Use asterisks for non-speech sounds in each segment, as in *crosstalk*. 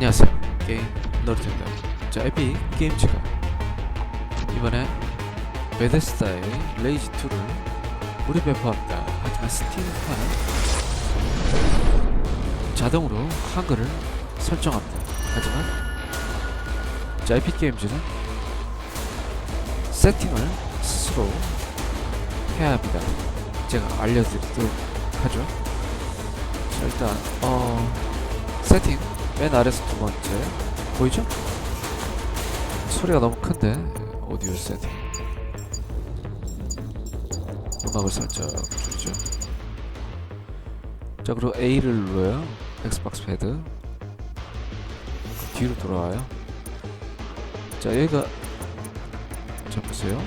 안녕하세요. 게임 너르입니다 자 에픽 게임즈가. 이번에 베데스다의 레이지2를 우리 배포합니다. 하지만 스팀판은 자동으로 한글을 설정합니다. 하지만 자 에픽 게임즈는 세팅을 스스로 해야 합니다. 제가 알려드리도록 하죠. 자 일단 어 세팅 맨 아래서 두 번째. 보이죠? 소리가 너무 큰데 오디오 세팅 음악을 살짝 줄이죠. 자 그리고 A를 눌러요. 엑스박스 패드. 뒤로 돌아와요. 자 여기가 자 보세요.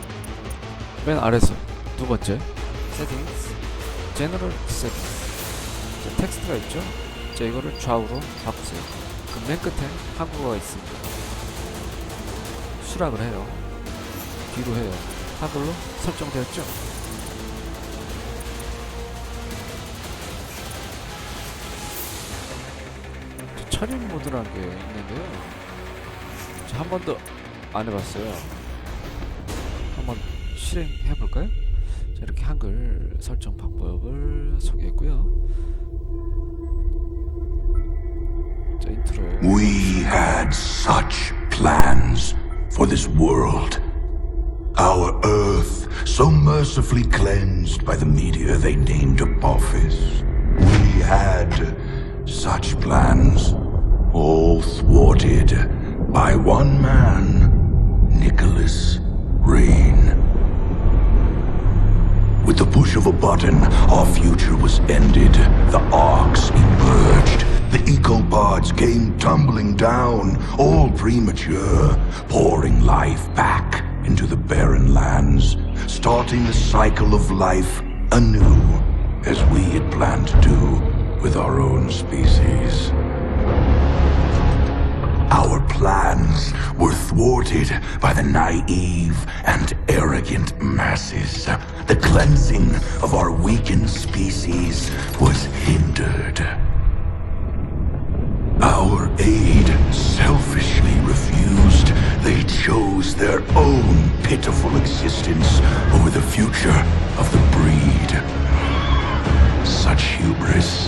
맨 아래서 두 번째. 세팅스 제너럴 세팅 자 텍스트가 있죠? 자 이거를 좌우로 바꾸세요 그럼 맨 끝에 한국어가 있습니다. 수락을 해요. 뒤로 해요. 한글로 설정되었죠? 자, 철인 모드라는 게 있는데요. 한 번도 안 해봤어요. 한번 실행해 볼까요? 자 이렇게 한글 설정 방법을 소개했고요 We had such plans for this world. Our Earth, so mercifully cleansed by the meteor they named Apophis. We had such plans, all thwarted by one man, Nicholas Rain. With the push of a button, our future was ended. The arcs emerged. The ecopods came tumbling down, all premature, pouring life back into the barren lands, starting the cycle of life anew, as we had planned to do with our own species. Our plans were thwarted by the naive and arrogant masses. The cleansing of our weakened species was hindered. Our aid selfishly refused. They chose their own pitiful existence over the future of the breed. Such hubris.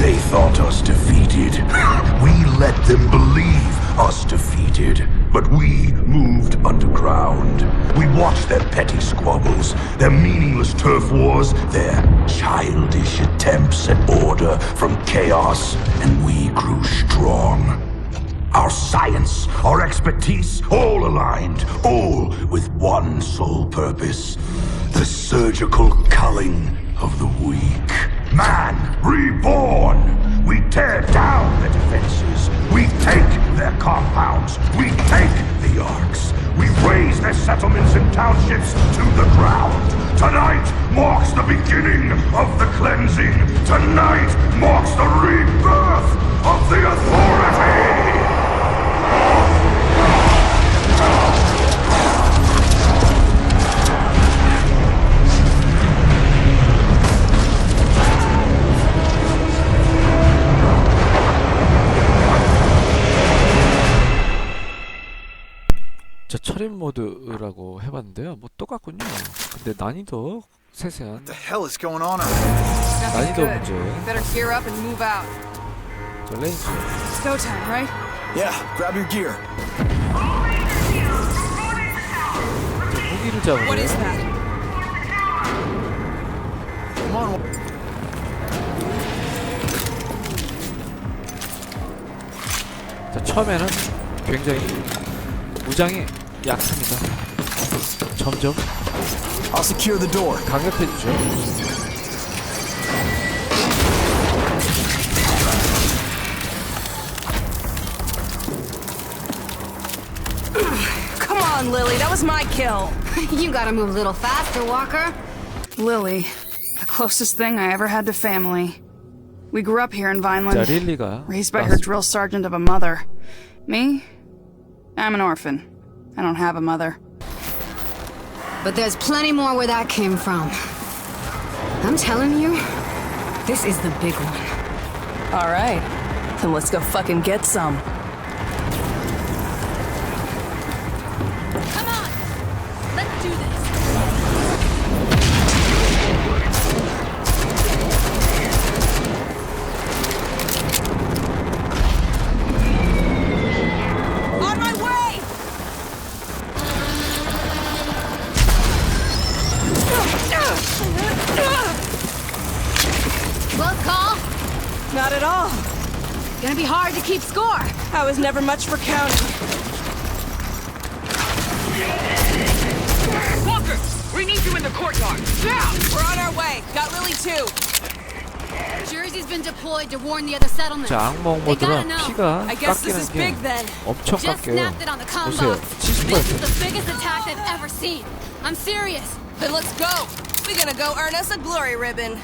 They thought us defeated. *laughs* We let them believe us defeated. But we moved underground. We watched their petty squabbles, their meaningless turf wars, their childish attempts at order from chaos, and we grew strong. Our science, our expertise, all aligned, all with one sole purpose the surgical culling of the weak. Man reborn! We tear down the defenses. We take their compounds. We take the arcs. We raise their settlements and townships to the ground. Tonight marks the beginning of the cleansing. Tonight marks the rebirth of the authority! 모드라고 해봤는데요 뭐 똑같군요 근데 난이도 세세한 What the hell is going on? out Nothing 난이도. 문제 You better gear up and move out. 자 레인지 It's go time, right? there? Yeah, grab your gear. 무기를 What is 잡으세요 that? Come on. 자 처음에는 굉장히 무장이 약합니다 점점 I'll secure the door. 강력해지죠 Come on, Lily. That was my kill. *laughs* You gotta move a little faster, Walker. Lily, the closest thing I ever had to family. We grew up here in 자 Vineland, 릴리가 raised by her 나왔습니다. drill sergeant of a mother. Me? I'm an orphan. I don't have a mother. But there's plenty more where that came from. I'm telling you, this is the big one. All right. Then let's go fucking get some. keep score! I was never much for counting. Walker, we need you in the courtyard. Now! We're on our way. Got Lily too. Jersey's been deployed to warn the other settlements. 자 악몽 They gotta 모드라 know. 피가 I guess this is 깎이는 big 게 then. 엄청 Just 깎여요 snapped it on the comm 보세요 box. This is 70% the biggest attack they've ever seen. I'm serious. Then let's go. We're gonna go earn us a glory ribbon.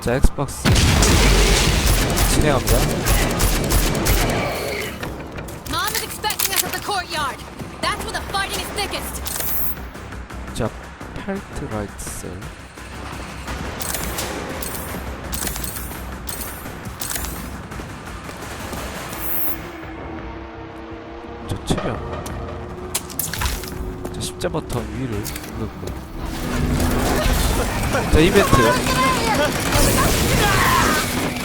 자 엑스박스 진행합니다. 자 팔트 라이트 셀 자, 체력. 자, 십자 버튼 위를 누르고. 자, 이벤트.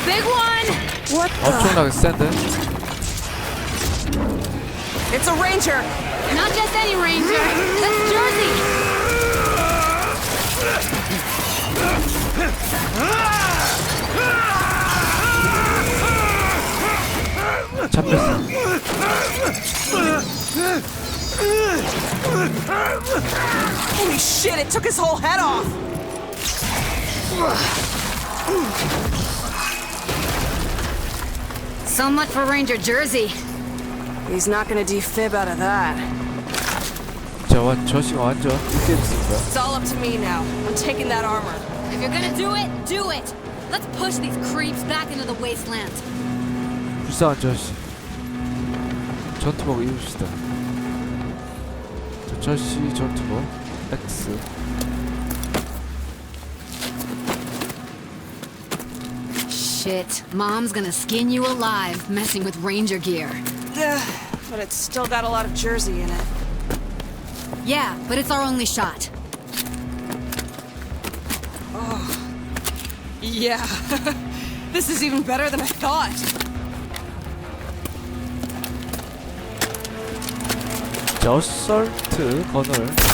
Big one! What 엄청나게 센데? It's a ranger. Not just any ranger. That's Jersey. 잡혔어. Holy shit, it took his whole head off. So much for Ranger Jersey. He's not gonna defib out of that. 자, 완, 저시가 완전 느껴졌습니다. It's all up to me now. I'm taking that armor. If you're gonna do it, do it. Let's push these creeps back into the wasteland. 불쌍한 저씨. 전투복 입읍시다. 자, 저씨 전투복 X. Shit, Mom's gonna skin you alive messing with Ranger gear. Ugh, but it's still got a lot of jersey in it. Yeah, but it's our only shot. Yeah. *laughs* this is even better than I thought. 자, 어설트 건을.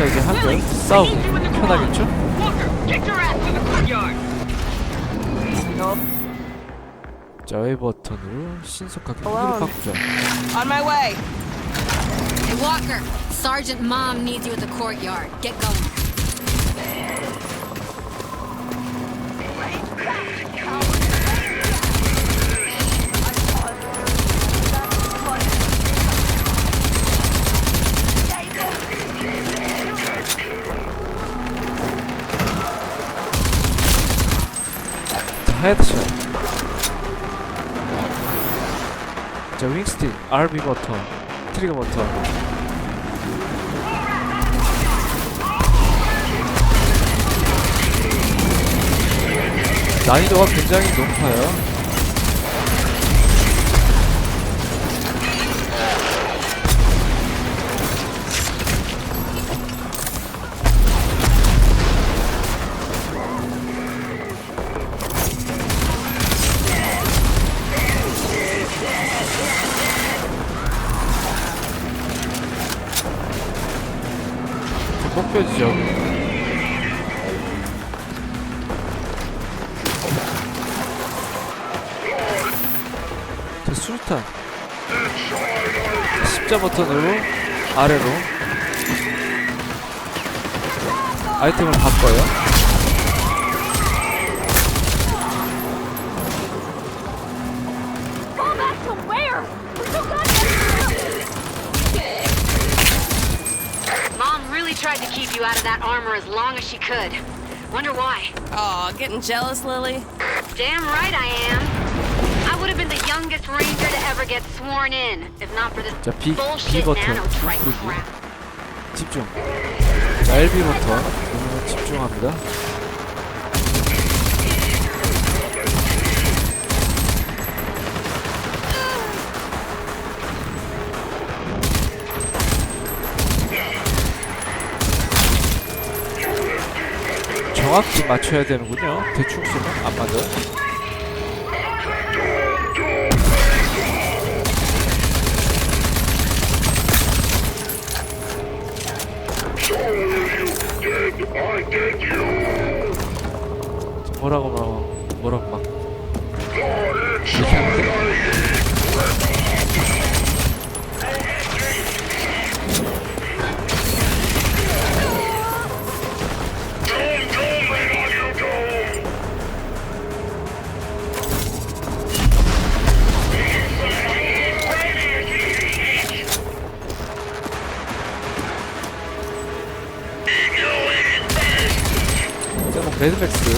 자, 이제 한번 싸우기 편하겠죠? Walker, get your ass to the courtyard. 자, 웨이 버튼으로 신속하게. 무기를 바꾸자. On my way. Hey, Walker, Sergeant Mom needs you at the courtyard. Get going. 헤드샷. 자, 윙스틱, RB 버튼, 트리거 버튼. 난이도가 굉장히 높아요. 자, 수류탄. 십자 버튼으로 아래로 아이템을 바꿔요. Mom really tried to keep you out of that armor as long as she could. Wonder why. Aw, getting jealous, Lily? Damn right I am. I would have been the young youngest ranger to ever get sworn in. If not for this 자, B, B bullshit 버튼 nanotrite 누르기 crap. 집중 자, LB 버튼 누르면 집중합니다 정확히 맞춰야 되는군요 대충 쓰면 안 맞아요 뭐라고 뭐라고 뭐라고 막 이제 뭐 매드맥스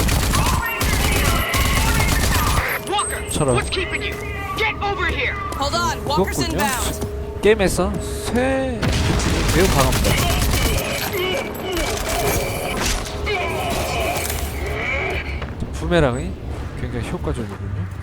Walker, Shut up. what's keeping you? Get over here. Hold on, Walker's 그것군요 inbound. 게임에서 쇠 매우 강합니다 부메랑이 굉장히 효과적이군요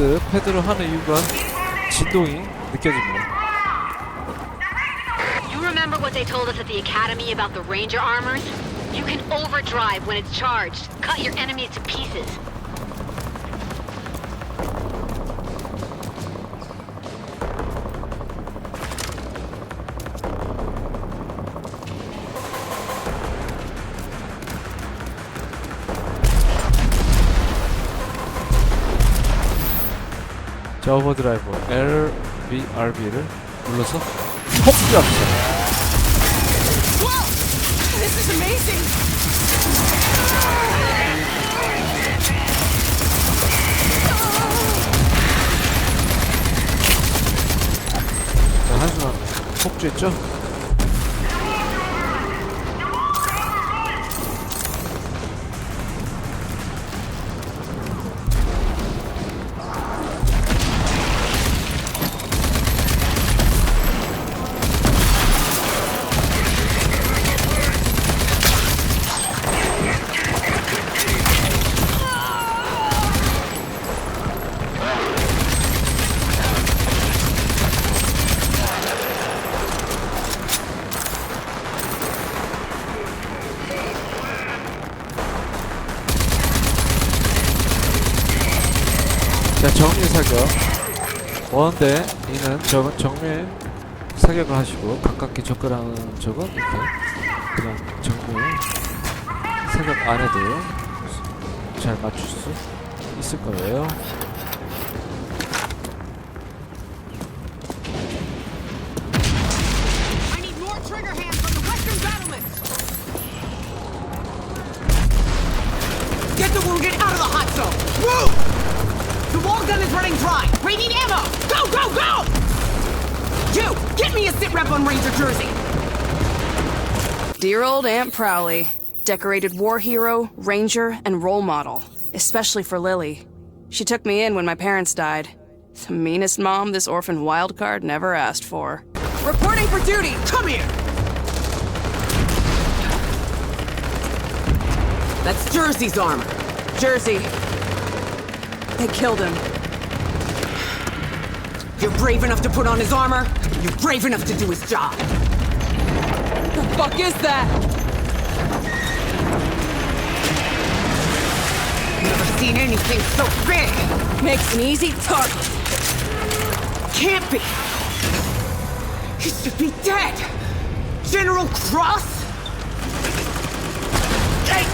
엑스박스 패드로 하는 이유가 진동이 느껴집니다 You remember what they told us at the academy about the ranger armors? You can overdrive when it's charged. Cut your enemies to pieces. 자 오버드라이브 LBRB를 눌러서 폭주합시다 한순간 폭주했죠? 원대 이는 적은 정밀 사격을 하시고 가깝게 접근하는 적은 이렇게 그냥 정밀 사격 안 해도 잘 맞출 수 있을 거예요 Get me a sit rep on Ranger Jersey! Dear old Aunt Prowley. Decorated war hero, ranger, and role model. Especially for Lily. She took me in when my parents died. The meanest mom this orphan wildcard never asked for. Reporting for duty! Come here! That's Jersey's armor. Jersey. They killed him. You're brave enough to put on his armor? You're brave enough to do his job. The fuck is that? Never seen anything so big. Makes an easy target. Can't be. He should be dead. General Cross? Take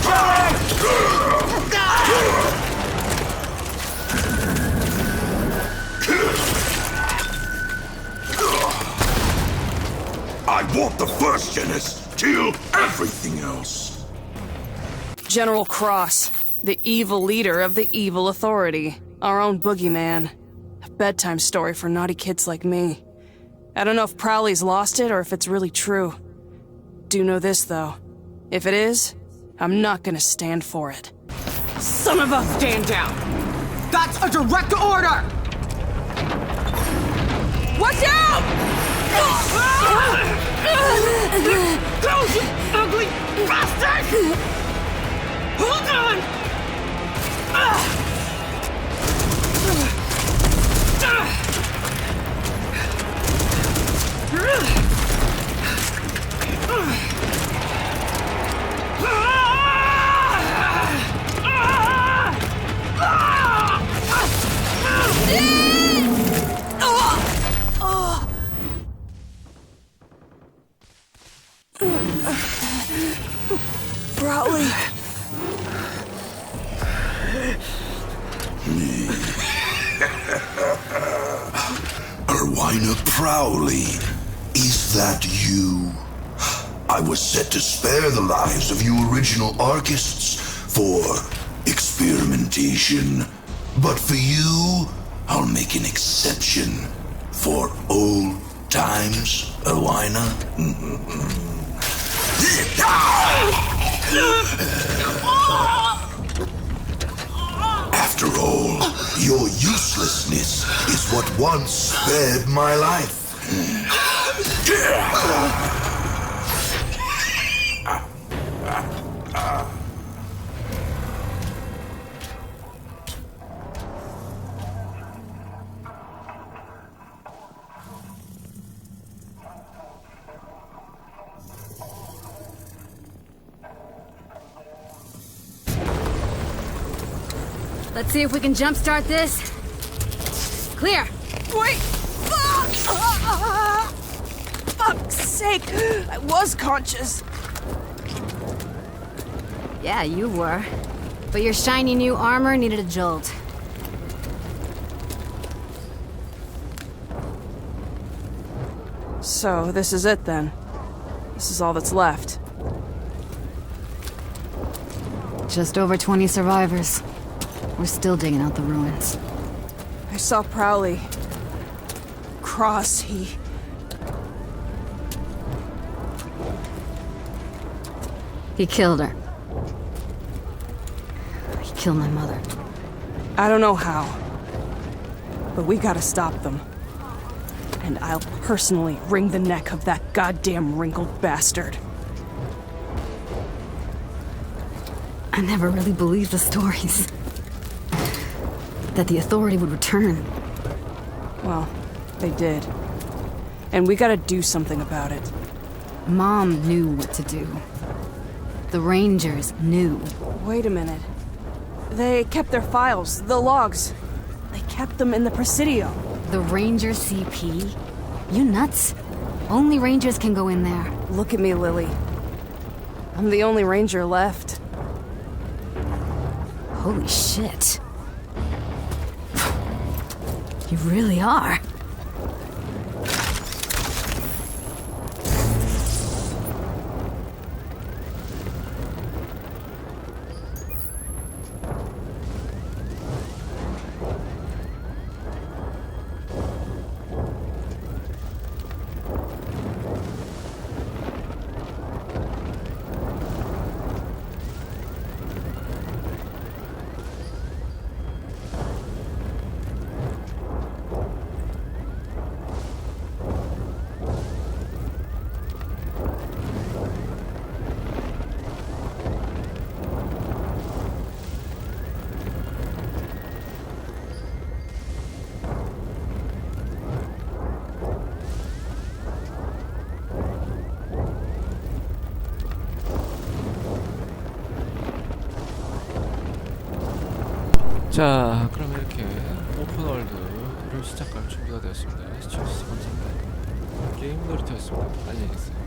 I want the first genus. Kill everything else. General Cross, the evil leader of the evil authority. Our own boogeyman. A bedtime story for naughty kids like me. I don't know if Prowley's lost it or if it's really true. Do know this, though. If it is, I'm not gonna stand for it. Some of us stand down! That's a direct order! Go, you ugly bastard! Hold on! Prowley. Erwina Prowley, is that you? I was set to spare the lives of you original Archists for experimentation. But for you, I'll make an exception for old times, Erwina. Mm-hmm. After all, your uselessness is what once spared my life. Let's see if we can jumpstart this. Clear. Wait! Ah! Fuck's sake! I was conscious. Yeah, you were. But your shiny new armor needed a jolt. So, this is it then. This is all that's left. Just over 20 survivors. We're still digging out the ruins. I saw Prowley. Cross, he. He killed her. He killed my mother. I don't know how. But we gotta stop them. And I'll personally wring the neck of that goddamn wrinkled bastard. I never really believed the stories. That the authority would return. Well, they did. And we gotta do something about it. Mom knew what to do. The Rangers knew. Wait a minute. They kept their files, the logs. They kept them in the Presidio. The Ranger CP? You nuts? Only Rangers can go in there. Look at me, Lily. I'm the only ranger left. Holy shit. You really are. 자, 그럼 이렇게 오픈월드를 시작할 준비가 되었습니다. 시청해주셔서 감사합니다. 게임 놀이터였습니다. 안녕히 계세요.